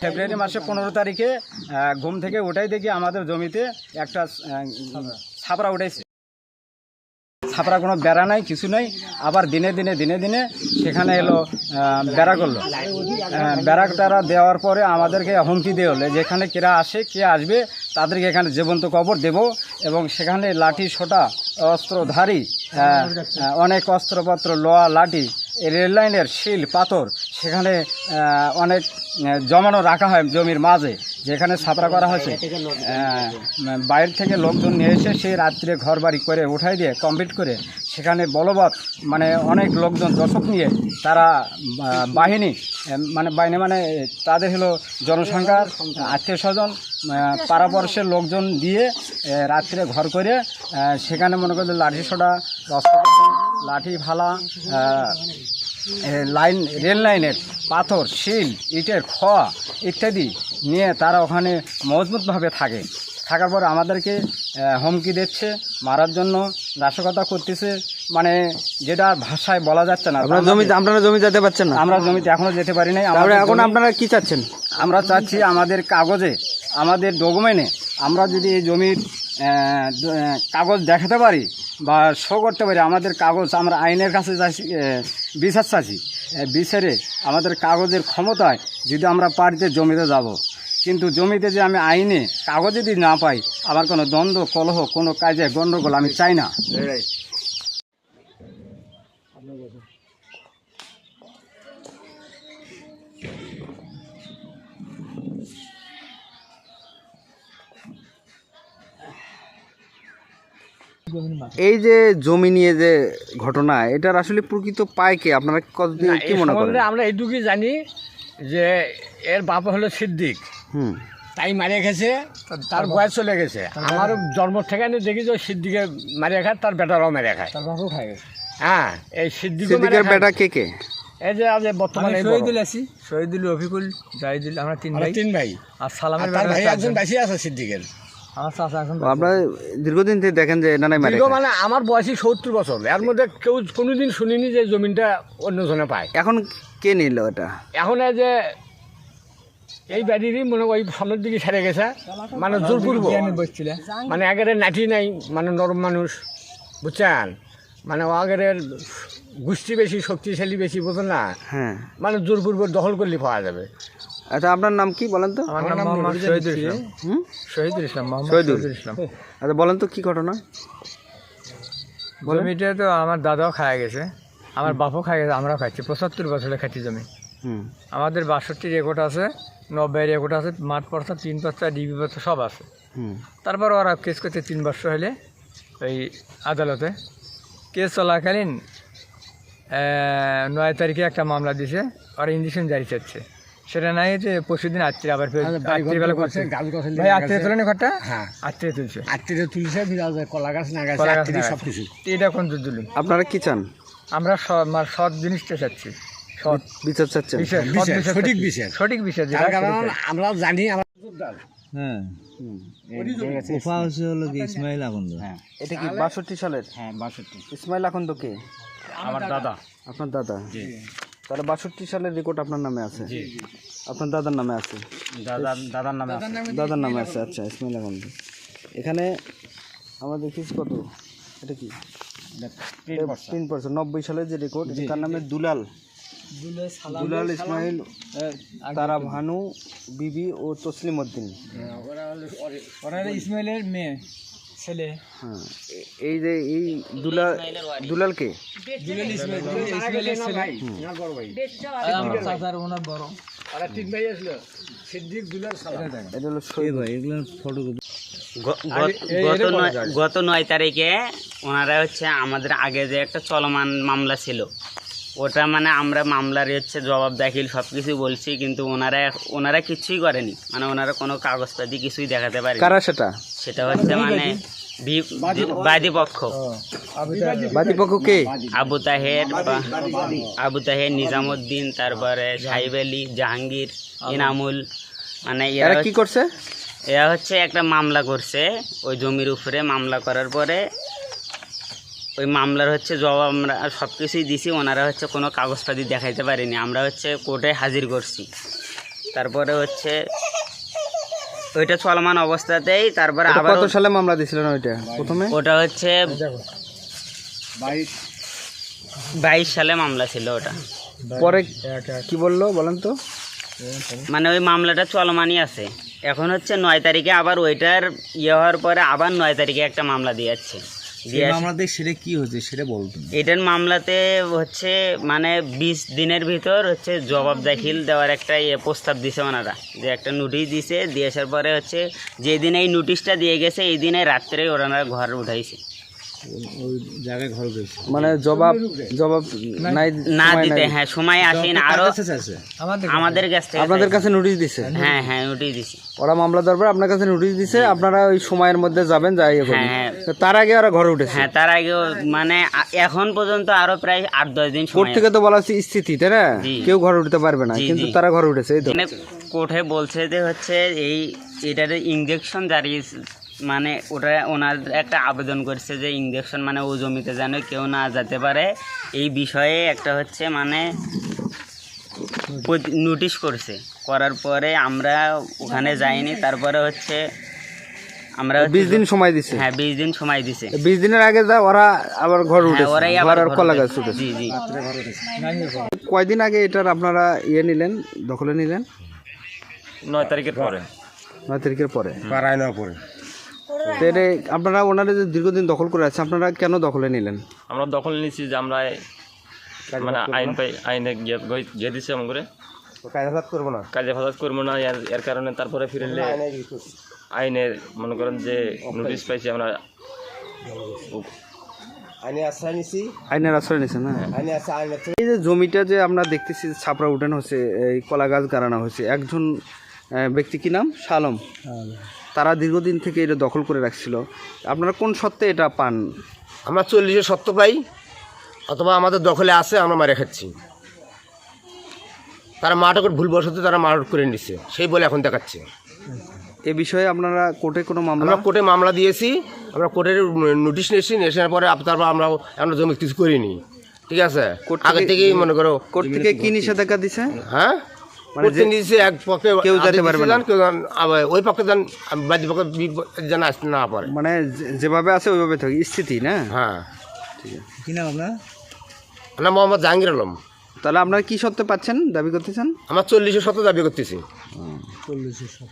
ফেব্রুয়ারি মাসে পনেরো তারিখে ঘুম থেকে ওঠাই দেখি আমাদের জমিতে একটা ছাপড়া উঠেছে। ছাপড়া কোনো বেড়া নাই, কিছু নাই, আবার দিনে দিনে দিনে দিনে সেখানে এলো বেড়া করল। বেড়া টারা দেওয়ার পরে আমাদেরকে হুমকি দিয়ে হলে, যেখানে কেরা আসে, কে আসবে, তাদেরকে এখানে জীবন্ত কবর দেব এবং সেখানে লাঠি, সোটা, অস্ত্রধারী অনেক অস্ত্রপত্র, লোহা, লাঠি রেল লাইনের শিল, পাথর, সেখানে অনেক জমানো রাখা হয় জমির মাঝে, যেখানে ছাপড়া করা হয়েছে। বাইরে থেকে লোকজন নিয়ে এসে সেই রাত্রে ঘর বাড়ি করে উঠাই দিয়ে কমপ্লিট করে সেখানে বলবৎ মানে অনেক লোকজন দর্শক নিয়ে তারা বাহিনী মানে বাহিনী মানে তাদের হলো জনসংখ্যার আত্মীয় স্বজন পাড়াপড়শের লোকজন দিয়ে রাত্রে ঘর করে সেখানে মনে করলে লাঠি সোটা অস্ত্র লাঠি ভালা লাইন রেল লাইনের পাথর শিল ইটের খোয়া ইত্যাদি নিয়ে তারা ওখানে মজবুতভাবে থাকে। থাকার পর আমাদেরকে হুমকি দিচ্ছে মারার জন্য নাশকতা করতেছে। মানে যেটা ভাষায় বলা যাচ্ছে না আপনারা জমি আপনারা জমি যেতে পারছেন না? আমরা জমিতে এখনও যেতে পারি নাই। আমরা এখন আপনারা কি চাচ্ছেন? আমরা চাচ্ছি আমাদের কাগজে আমাদের ডকুমেন্টে আমরা যদি এই জমির কাগজ দেখাতে পারি বা শো করতে পারি? আমাদের কাগজ আমরা আইনের কাছে যাচ্ছি বিচার চাচ্ছি। বিচারে আমাদের কাগজের ক্ষমতায় যদি আমরা পারিতে জমিতে যাব। কিন্তু জমিতে যে আমি আইনে কাগজ যদি না পাই, আমার কোনো দ্বন্দ্ব, কলহ, কোনো কাজে গণ্ডগোল আমি চাই না। এই যে জমি নিয়ে যে ঘটনা এটার আসলে প্রকৃত পায় কে? আপনারা কতদিন কি মনে করেন? আমরা এইটুকুই জানি যে এর বাপ হলো সিদ্দিক। হুম। তাই মারিয়ে গেছে তার বয়স চলে গেছে। আমার জন্ম থেকে আমি দেখি যে সিদ্দিকে মারিয়ে খায় তার বেটারাও মেরে খায়। তার বাপও খায়। হ্যাঁ এই সিদ্দিক সিদ্দিকের বেটা কে কে? এই যে আজ বর্তমানে। শহীদুল আছি শহীদুল রফিকুল জাহিদুল আমরা তিন ভাই। তিন ভাই। আর সালামের ভাই একজন একজন। বেশি আছে সিদ্দিকের। এখন তো আপনারা দীর্ঘদিন থেকে দেখেন যে মারে দীর্ঘ মানে আমার বয়সী সত্তর বছর। এর মধ্যে কেউ কোনোদিন শুনিনি যে জমিনটা অন্যজনে পায়। এখন কে নিল এটা? এখন এই যে এই বাড়িরই মনে ওই সামনের দিকে সেরে গেছে। মানে জোর করব বসছিল মানে আগের নাটি নাই মানে নরম মানুষ বুঝছেন? মানে ও আগের গোষ্ঠী বেশি শক্তিশালী বেশি বোঝেন না? হ্যাঁ। মানে জোরপূর্ব দখল করলে পাওয়া যাবে। আচ্ছা আপনার নাম কি বলেন তো? আমার নাম মোহাম্মদ শহীদুল ইসলাম। হুম? শহীদুল ইসলাম মোহাম্মদ শহীদুল। শহীদুল ইসলাম। আচ্ছা বলেন তো কি ঘটনা? জমিটা তো আমার দাদাও খায় গেছে আমার বাপও খাই গেছে আমরাও খাচ্ছি পঁচাত্তর বছরে খাচ্ছি জমি। হুম। আমাদের বাষট্টি রেকর্ড আছে নব্বই রেকর্ড আছে মাঠ পর্চা তিন পর্চা ডিবি পর্চা সব আছে। তারপর ওরা কেস করছে তিন বছর হলে ওই আদালতে। কেস চলাকালীন নয় তারিখে একটা মামলা দিছে ওরা ইঞ্জেকশন জারি চাচ্ছে। সেটা নাই যে পরশু দিন আত্মীয় আবার ফের আত্মীয়বেলা করছে। গাছ গাছ ভাই আত্মীয় তোলেন ঘরটা? হ্যাঁ। আত্মীয় তুলছে। আত্মীয় তুলছে কলা গাছ না গাছ কলা গাছ আত্মীয় না সব কিছু এটা কোন দুলুন? আপনারা কি চান? আমরা সৎ মানে সৎ জিনিসটা চাচ্ছি। সৎ। বিচার বিষয় সৎ বিচার, বিষয় সঠিক বিচার। কারণ আমরা জানি আমরা হ্যাঁ। হুম। হচ্ছে হলো কি ইসমাইল আকন্দ। হ্যাঁ। এটা কি বাষট্টি সালের? হ্যাঁ বাষট্টি। ইসমাইল আকন্দ কে? আমার দাদা। আপনার দাদা? তাহলে বাষট্টি সালের রেকর্ড আপনার নামে আছে। আপনার দাদার নামে আছে। দাদা দাদার নামে আছে। দাদার নামে আছে আচ্ছা ইসমাইল আকন্দ এখানে আমরা দেখিস কত? এটা কি? তিন পার্সেন্ট নব্বই সালের যে রেকর্ড তার নামে দুলাল। দুলাল ইসমাইল তারা ভানু বিবি ও তসলিম উদ্দিন ইসমাইলের মেয়ে। ছেলে। হ্যাঁ। এই যে এই দুলাল দুলালকে? দুলাল ইসমাইল। ইসমাইলের ছেলে আমার বড় ভাই। আমার চাচার ওনার বড়। ওরা তিন ভাই আসলো। সিদ্দিক দুলাল সালাম এটা হলো শহীদ ভাই এগুলো ফটোকপি গ- গ- গত নয় গত নয় তারিখে ওনারা হচ্ছে আমাদের আগে যে একটা চলমান মামলা ছিল। ওটা মানে আমরা মামলার হচ্ছে জবাব দাখিল সব কিছু বলছি কিন্তু ওনারা ওনারা কিছুই করেনি। মানে ওনারা কোনো কাগজপাতি কিছুই দেখাতে পারে কারা সেটা? সেটা হচ্ছে মানে বি- বাদী পক্ষ বাদীপক্ষ। কে? আবু তাহের আবু তাহের নিজামুদ্দিন তারপরে সাহিব আলী জাহাঙ্গীর ইনামুল মানে এরা কি করছে? এরা হচ্ছে একটা মামলা করছে ওই জমির উপরে মামলা করার পরে ওই মামলার হচ্ছে জবাব আমরা সব কিছুই দিছি ওনারা হচ্ছে কোনো কাগজপাতি দেখাইতে পারিনি। আমরা হচ্ছে কোর্টে হাজির করছি। তারপরে হচ্ছে ওইটা চলমান অবস্থাতেই তারপরে আবার কত সালে মামলা দিয়েছিলেন ওইটা? প্রথমে? ওটা হচ্ছে বাইশ সালে মামলা ছিল ওটা। পরে কি বলল বলেন তো? মানে ওই মামলাটা চলমানই আছে। এখন হচ্ছে নয় তারিখে আবার ওইটার ইয়ে হওয়ার পরে আবার নয় তারিখে একটা মামলা দিয়ে যাচ্ছে। মামলাতে সেটা কি হয়েছে সেটা বলতো এটার মামলাতে হচ্ছে মানে বিশ দিনের ভিতর হচ্ছে জবাব দাখিল দেওয়ার একটা ইয়ে প্রস্তাব দিছে ওনারা। যে একটা নোটিশ দিছে দিয়ে আসার পরে হচ্ছে যেদিন এই নোটিশটা দিয়ে গেছে এই দিনে রাত্রে ওনারা ঘর উঠাইছে। ওই জায়গায় ঘর গেছে মানে জবাব জবাব নাই না দিতে হ্যাঁ সময় আসেন। আরও আমাদের কাছ আপনাদের কাছে নোটিশ দিছে। হ্যাঁ হ্যাঁ নোটিশ দিছি। ওরা মামলা দরবার আপনার কাছে নোটিশ দিছে আপনারা ওই সময়ের মধ্যে যাবেন যাই ইয়ে করবেন। হ্যাঁ, হ্যাঁ। তার আগে ওরা ঘরে উঠেছে। হ্যাঁ তার আগে মানে এখন পর্যন্ত আরও প্রায় আট দশ দিন কোর্ট সময় থেকে তো বলা হচ্ছে স্থিতি তাই না? কেউ ঘরে উঠতে পারবে না কিন্তু তারা ঘরে উঠেছে এই তো। কোর্টে বলছে যে হচ্ছে এই এটার ইঞ্জেকশন জারি মানে ওটা ওনার একটা আবেদন করছে যে ইঞ্জেকশন মানে ও জমিতে যেন কেউ না যেতে পারে। এই বিষয়ে একটা হচ্ছে মানে নোটিশ করছে। করার পরে আমরা ওখানে যাইনি তারপরে হচ্ছে আমরা বিশ দিন সময় দিছে? হ্যাঁ বিশ দিন সময় দিছে। বিশ দিনের আগে যা ওরা আবার ঘর হ্যাঁ, উঠেছে। ওরাই আবার কলা গাছ উঠেছে। জি জি। কয়দিন আগে এটার আপনারা ইয়ে নিলেন দখলে নিলেন? নয় তারিখের পরে। নয় তারিখের পরে। পাড়ায় নেওয়ার পরে। এটা আপনারা ওনারা যে দীর্ঘদিন দখল করে আছে আপনারা কেন দখলে নিলেন? আমরা দখল নিয়েছি যে আমরা মানে আইন পাই আইনে গিয়ে দিচ্ছে এমন করে করব না? কাজে করব না এর কারণে তারপরে ফিরলে আইনের মনে করেন যে নোটিশ পাইছি আমরা। আইনের আশ্রয় নিছেন না? এই যে জমিটা যে আমরা দেখতেছি ছাপড়া উঠানো হচ্ছে এই কলা গাছ গাড়ানো হচ্ছে একজন ব্যক্তি কি নাম? শালম। তারা দীর্ঘদিন থেকে এটা দখল করে রাখছিল। আপনারা কোন সত্ত্বে এটা পান? আমরা চল্লিশে সত্য পাই অথবা আমাদের দখলে আছে আমরা মারে খাচ্ছি। তারা মাঠক ভুলবশত তারা মারট করে নিচ্ছে সেই বলে এখন দেখাচ্ছে। এ বিষয়ে আপনারা কোর্টে কোনো মামলা? আমরা কোর্টে মামলা দিয়েছি আমরা কোর্টের নোটিশ নিয়েছি নেওয়ার পরে তারপর আমরা আমরা জমি কিছু করিনি। ঠিক আছে? কোর্ট আগে থেকেই মনে করো কোর্ট থেকে কি নিষেধাজ্ঞা দিছে? হ্যাঁ? মানে যে- নিয়েছে এক পক্ষে কেউ যেতে পারবে না। কেউ আবার ওই পক্ষে যান বাদী পক্ষে যেন আসতে না পারে মানে যেভাবে আছে ওইভাবে থাকে স্থিতি না? হ্যাঁ। কি নাম আপনার? নাম মোহাম্মদ জাহাঙ্গীর আলম। তাহলে আপনারা কি সত্ত্বে পাচ্ছেন দাবি করতেছেন? আমার চল্লিশে শত দাবি করতেছি। চল্লিশের সব